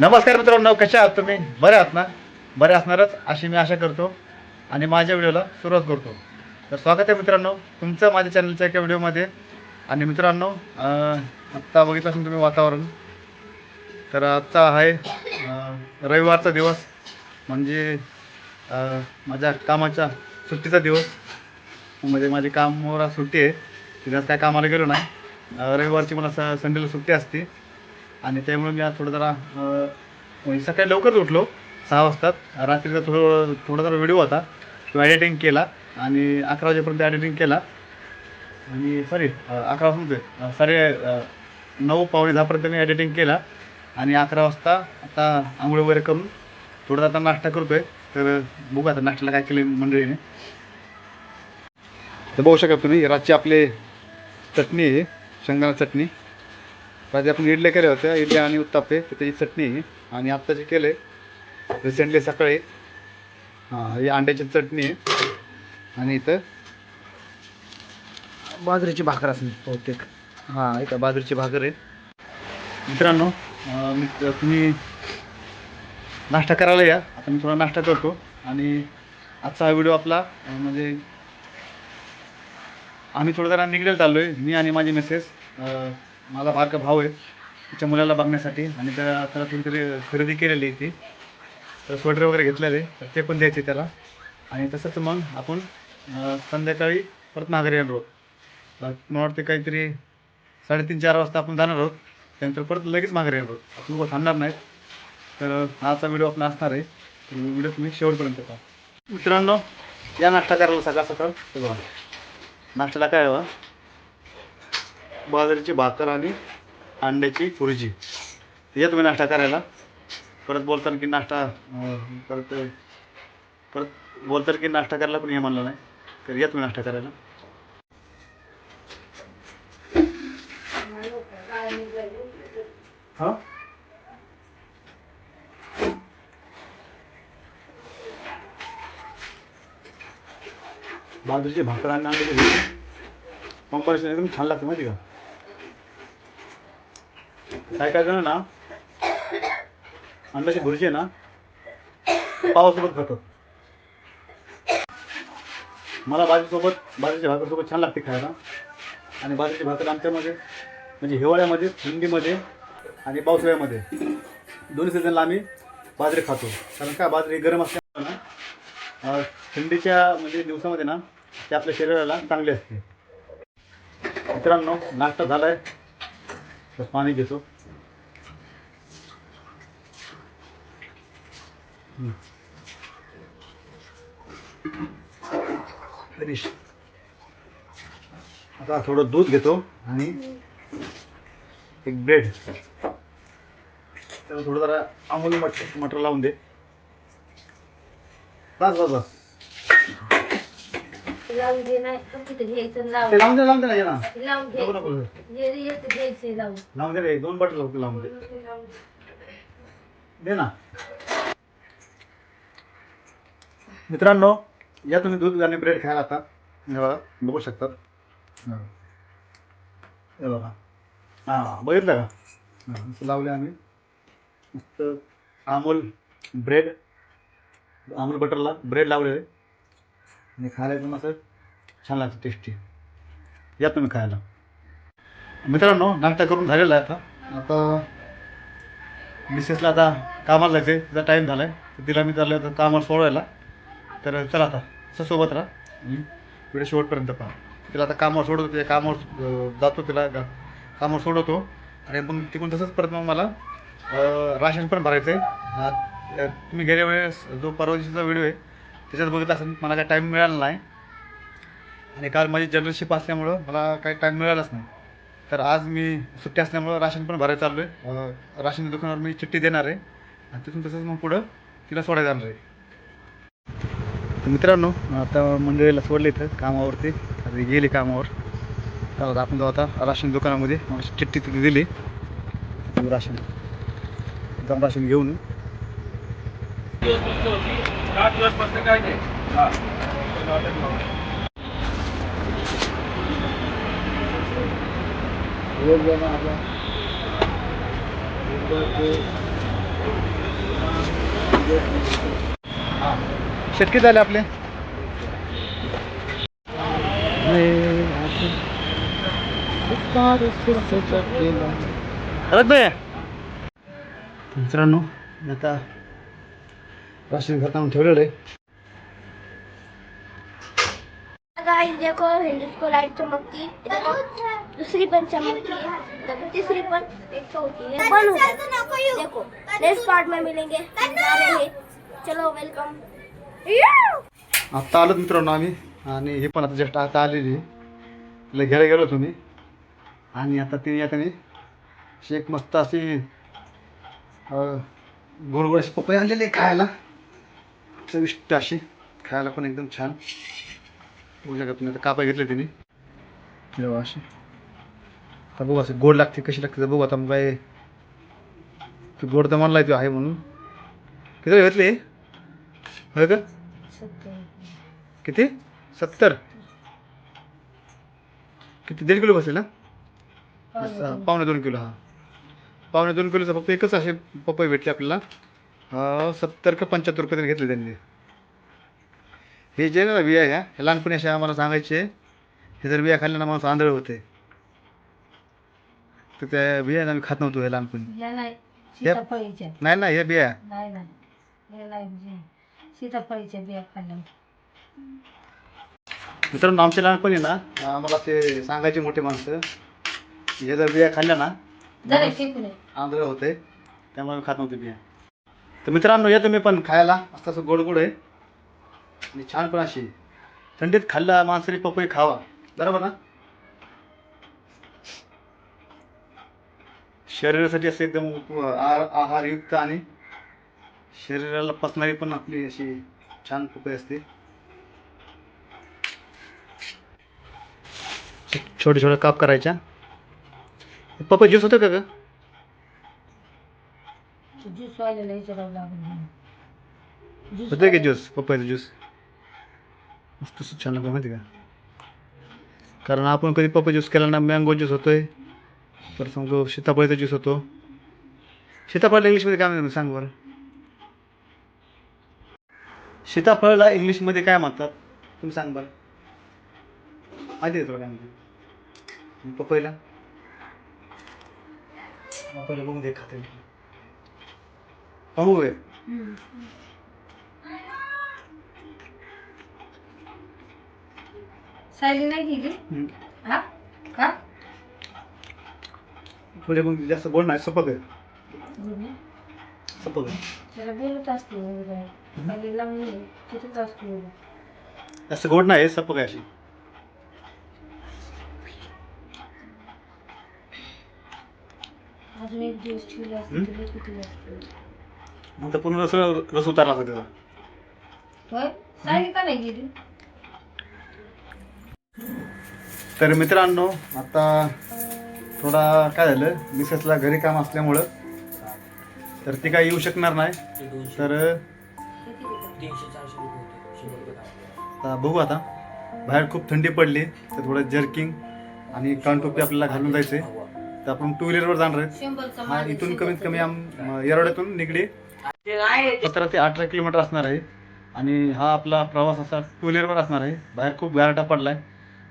नमस्कार मित्रांनो कशा आहात तुम्ही? बरे आहात ना? बरे असणारच अशी मी आशा करतो आणि माझ्या व्हिडिओला सुरुवात करतो. तर स्वागत आहे मित्रांनो तुमचं माझ्या चॅनलच्या एका व्हिडिओमध्ये. आणि मित्रांनो आत्ता बघितलं असेल तुम्ही वातावरण. तर आत्ता आहे रविवारचा दिवस. म्हणजे माझ्या कामाच्या सुट्टीचा दिवस. म्हणजे माझी कामावर सुट्टी आहे. तिथे आज काय कामाला गेलो नाही. रविवारची मला स संडेला सुट्टी असते. आणि त्यामुळे मी आज थोडं जरा म्हणजे सकाळी लवकरच उठलो सहा वाजतात. रात्रीचा थोडं थोडा जरा व्हिडिओ होता तो एडिटिंग केला आणि अकरा वाजेपर्यंत एडिटिंग केला. आणि सॉरी अकरा वाजता साडे नऊ पावणे दहापर्यंत मी एडिटिंग केला. आणि अकरा वाजता आता आंघोळ वगैरे करून थोडं आता नाश्ता करतोय. तर बघू आता नाश्त्याला काय केले मंडळीने. तर बघू शकता तुम्ही रातची आपले चटणी आहे शेंगदाणा चटणी. रात्री आपण इडल्या केल्या होत्या इडल्या आणि उत्तापे त्याची चटणी आहे. आणि आत्ता जे केले रिसेंटली सकाळी हां ही अंड्याची चटणी आहे. आणि इथं बाजरीची भाकर असेल बहुतेक. हां इथं बाजरीची भाकर आहे. मित्रांनो अं, मी तुम्ही नाश्ता करायला या. आता मी थोडा नाश्ता करतो. आणि आजचा हा व्हिडिओ आपला म्हणजे आम्ही थोडं जरा निघायला चाललो आहे मी आणि माझी मिसेस माझा फार का भाऊ आहे. तिच्या मुलाला बघण्यासाठी. आणि त्या त्याला थोडीतरी खरेदी केलेली आहे ती. तर स्वेटर वगैरे घेतलेले तर ते पण द्यायचे त्याला. आणि तसंच मग आपण संध्याकाळी परत माघारी येणार आहोत. तर मला वाटते काहीतरी साडेतीन चार वाजता आपण जाणार आहोत. त्यानंतर परत लगेच माघारी येणार आहोत. आपण लोकं थांबणार नाहीत. तर आजचा व्हिडिओ आपण असणार आहे. तर व्हिडिओ तुम्ही शेवटपर्यंत पहा. मित्रांनो या नाश्ता करायला सकाळ सकाळ. बघा. नाश्त्याला काय हवं? बाजरीची भाकर आणि अंड्याची भुर्जी येत मी नाश्ता करायला. परत बोलताना की नाश्ता परत परत बोलताना की नाश्ता करायला पण हे म्हणलं नाही. तर या मी नाश्ता करायला. हां? बाजरीची भाकर आणि अंड्याची भुर्जी एकदम छान लागतं माहिती का? काय काय जण ना? अंड्याची भुर्जी आहे ना पावासोबत खातो. मला भाजीसोबत बाजरीच्या भाकरसोबत छान लागते खायला. आणि बाजरीची भाकर आमच्यामध्ये म्हणजे हिवाळ्यामध्ये थंडीमध्ये आणि पावसाळ्यामध्ये. दोन्ही सीझनला आम्ही बाजरी खातो. कारण का बाजरी गरम असल्यामुळे ना थंडीच्या म्हणजे दिवसामध्ये ना ते आपल्या शरीराला चांगली असते. मित्रांनो नाश्ता झालाय. तर पाणी घेतो. फिनिश आता थोडं दूध घेतो आणि एक ब्रेड त्याला थोडं जरा अमूल मटर मटर लावून दे. बस बस बस. लावून घे नाही तर तिथे घ्यायचं ते लावून लावून दे लावून दे ना ये ना. लावून नको नको. घे ये येतं घ्यायचं लावून. लावून दे रे दोन बटर लावून लावून दे. दे ना. मित्रांनो या तुम्ही दूध आणि ब्रेड खायला आता. हे बघा बघू शकतात हा. हे बघा. हां बघितलं का? असं लावले आम्ही. मस्त अमूल ब्रेड अमूल बटरला ब्रेड लावलेले आणि खायला एकदम असं छान लागतं टेस्टी या तुम्ही खायला. मित्रांनो नाश्ता करून झालेला आहे आता. आता मिसेसला आता कामाला जायचं तिचा टाईम झाला आहे तर तिला मी चाललं आता कामाला सोडवायला तर चला आता असं सोबत राहा व्हिडिओ शेवटपर्यंत पहा. तिला आता कामावर सोडवतो तिच्या कामावर जातो तिला गा- कामावर सोडवतो. आणि मग तिकडून तसंच परत मग मला राशन पण भरायचं आहे तुम्ही गेल्या वेळेस जो परवा दिवशीचा व्हिडिओ आहे त्याच्यात बघितला असेल मला काय टाईम मिळाला नाही. आणि काल माझी जनरलशिप असल्यामुळं मला काही टाईम मिळालाच नाही. तर आज मी सुट्टी असल्यामुळं राशन पण भरायला चाललो आहे राशन दुकानावर मी चिठ्ठी देणार आहे. आणि तिथून तसंच मग पुढं तिला सोडायला जाणार आहे. तर मित्रांनो आता मंडळीला सोडले इथं कामावरती. आता गेली कामावर. तर आपण जाऊ आता राशन दुकानामध्ये. मग चिठ्ठी तिथे दिली. राशन. जाऊन राशन घेऊन. आपला शेतकी झाले आपले? मित्रांनो मी आता राशन घरात आणून ठेवलेलं आहे. गाइस देखो लाइट चमकती देखो दूसरी पण चमकती देखो तीसरी पण एक तो होती है। बंद हो। देखो नेक्स्ट पार्ट में मिलेंगे। हैं चलो वेलकम आत्ता आलोत मित्रांनो आम्ही. आणि हे पण आता जस्ट आता आलेली तिला घ्यायला गेलो तुम्ही आणि आता तिने या त्याने शेक मस्त अशी अं, गोड गोड पपई आणलेली आहे खायला. चविष्ट अशी. खायला पण एकदम छान. बघू शकत तुम्ही आता कापाय घेतले तिने. तेव्हा अशी. आता बघू असे गोड लागते कशी लागते तर बघू आता. मग काय गोड तर म्हणलाय तू आहे म्हणून. किती घेतले? होय का? किती? सत्तर. किती? दीड किलो बसेल ना? पावणे दोन. किलो हा. पावणे दोन किलोचा फक्त एकच असे पपई भेटले आपल्याला. सत्तर का पंच्याहत्तर रुपये त्यांनी घेतले त्यांनी. हे जे ना बिया ह्या हे लहानपणी असे आम्हाला सांगायचे हे जर बिया खाल्ल्यानं माणूस आंधळ होते. तर त्या बिया आम्ही खात नव्हतो हे लहानपणी. नाही ना हे बिया सीताफळीच्या बिया खाल्ल्या मित्रांनो आमच्या लहानपणी ना आम्हाला ते सांगायचे मोठे माणसं हे जर बिया खाल्ल्या ना जरा आंधळ होते. त्यामुळे मी खात नव्हते बिया. तर मित्रांनो या तुम्ही पण खायला. मस्त असं गोड गोड आहे. आणि छान पण अशी. थंडीत खाल्ला माणसाने पपई खावा. बरोबर ना? शरीरासाठी असं एकदम आहार आहारयुक्त आणि शरीराला पचणारी पण आपली अशी छान पपई असते. छोटे छोटे काप करायच्या. पपई ज्यूस होतं का ग? ज्यूस विचारावं होतं की ज्यूस पपईचा ज्यूस मस्त छान लागतं माहिती का? कारण आपण कधी पपई ज्यूस केला ना मँगो ज्यूस होतोय. परत सांगतो सीताफळीचा ज्यूस होतो. सीताफळला इंग्लिशमध्ये काय सांग बरं? सीताफळला इंग्लिशमध्ये काय म्हणतात? तुम्ही सांग बरं. माहिती आहे तुला काय म्हणतात पपईला पपईला बघून दे खाते हम्म. सायली नाही गेली. हा? का? पुढे मग जास्त नाही सपक आहे जास्त गोड नाही सपक आहे अशी मग तर पूर्ण असं रस उतारला असता त्याचा तर मित्रांनो आता थोडा काय झालं मिसेसला घरी काम असल्यामुळं तर ती काय येऊ शकणार नाही. तर आता बघू आता. बाहेर खूप थंडी पडली तर थोडं जर्किंग आणि कानटोपी आपल्याला घालून जायचंय तर आपण टू व्हीलरवर जाणार हा माल इथून कमीत कमी आम येरवड्यातून निगडी सतरा ते अठरा किलोमीटर असणार आहे. आणि हा आपला प्रवास असा टू व्हीलरवर असणार आहे. बाहेर खूप गारठा पडला आहे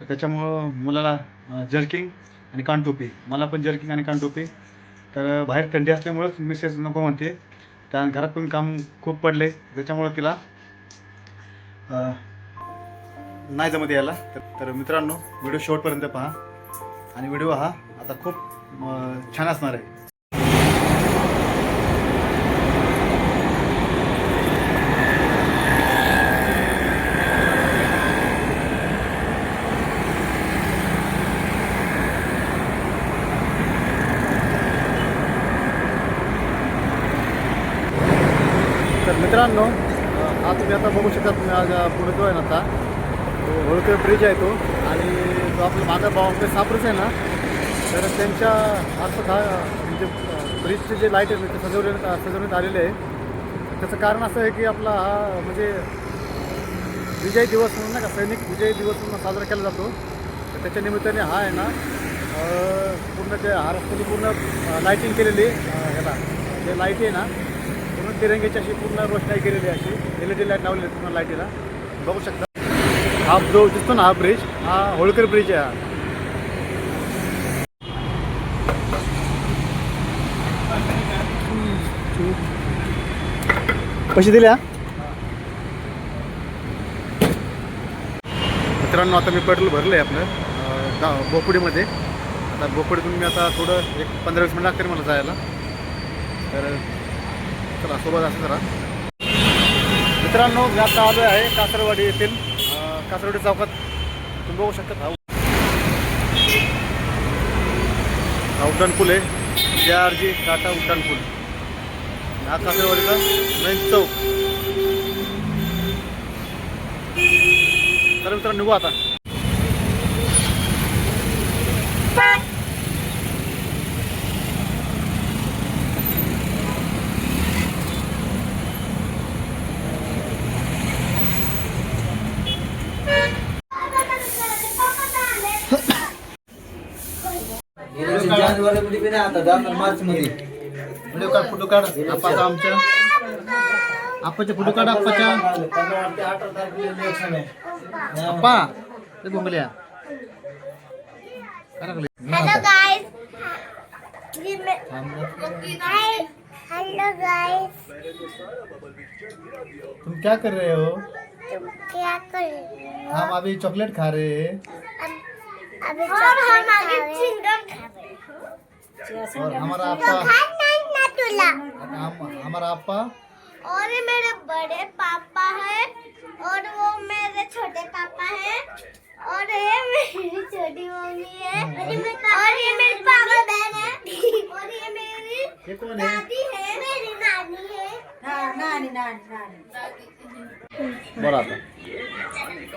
तर त्याच्यामुळं मुलाला जर्किंग आणि कानटोपी मला पण जर्किंग आणि कानटोपी तर बाहेर थंडी असल्यामुळंच मिसेस नको म्हणते. त्या घरात पण काम खूप पडले. त्याच्यामुळं तिला नाही जमत यायला. तर तर मित्रांनो व्हिडिओ शेवटपर्यंत पहा. आणि व्हिडिओ हा आता खूप छान असणार आहे तर मित्रांनो हा तुम्ही आता बघू शकता तुम्ही आज पुढे जो आहे ना आता तो होळकर ब्रिज आहे तो. आणि जो आपला माझा भाऊ आमचे सापरच आहे ना तर त्यांच्या असं हा म्हणजे ब्रिजचे जे लाइट आहेत ते सजवले सजवण्यात आलेले आहे. त्याचं कारण असं आहे की आपला हा म्हणजे विजय दिवस म्हणून नाही का सैनिक विजय दिवस म्हणून साजरा केला जातो. तर त्याच्या निमित्ताने हा आहे ना पूर्ण ते हा रस्त्याने पूर्ण लाईटिंग केलेली ह्याला जे लाइट आहे ना तिरंगीची अशी पूर्ण रोषणाई केलेली अशी. एल ई डी लाइट लावलेली आहे पूर्ण लाईटीला बघू शकता. हा जो दिसतो ना हा ब्रिज हा होळकर ब्रिज आहे हा. कशी दिल्या मित्रांनो आता मी पेट्रोल भरलं आहे आपलं अं, बोपुडीमध्ये. आता बोपुडीतून मी आता थोडं एक पंधरा वीस मिनिट लागतील मला जायला. तर चला सोबत असं जरा मित्रांनो मी आता आलो आहे कासरवाडी येथील कासरवाडी चौकात. तुम्ही बघू शकता हा उड्डाणपूल आहे. जे आर जी टाटा उड्डाणपूल हा कासरवाडीचा मेन चौक. तर मित्रांनो निघू आता. जानेवारीमध्ये बी नाही आता जाणार मार्च मध्ये व्हिडिओ काढ फोटो काढ आप्पाचा आमच्या. आप्पाचे फोटो काढ आप्पाच्या. अठरा तारखेला इलेक्शन आहे आप्पा ते बोंबल्या. काय लागले? Hello guys hi hello guys तुम क्या कर रहे हो? तुम क्या कर रहे हो हम अभी चॉकलेट खा रहे हैं. अभी और हम आगे चिंगम खा रहे हैं। और हमारा आपा तुला हम हमारा आपा और मेरे बड़े पापा है और वो मेरे छोटे पापा है और ये मेरी छोटी मम्मी है और ये मेरी पापा बहन है और ये मेरी ये कौन है? दादी है मेरी नानी है। बोला आता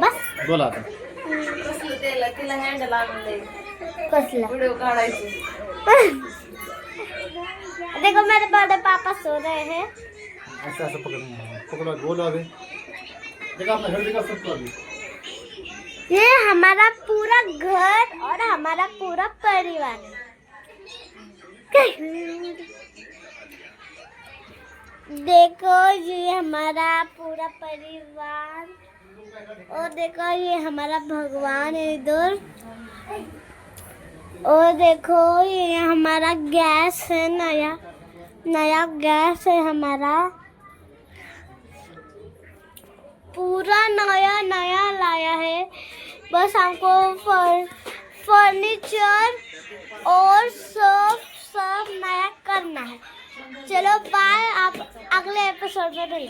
बस। बोला आता कसला? देखो मेरे बड़े पापा सो रहे हैं। ऐसे ऐसे पकड़ना पकड़ो बोलो अभी देखो अपना घर देखा सबको अभी ये हमारा पूरा घर और हमारा पूरा परिवार। है देखो ये हमारा पूरा परिवार। और देखो ये हमारा भगवान है इधर। और देखो ये हमारा गैस है नया नया गैस है हमारा। पूरा नया नया लाया है। बस हमको फर, फर्नीचर और सब सब नया करना है। चलो बाय आप अगले एपिसोड में हैं।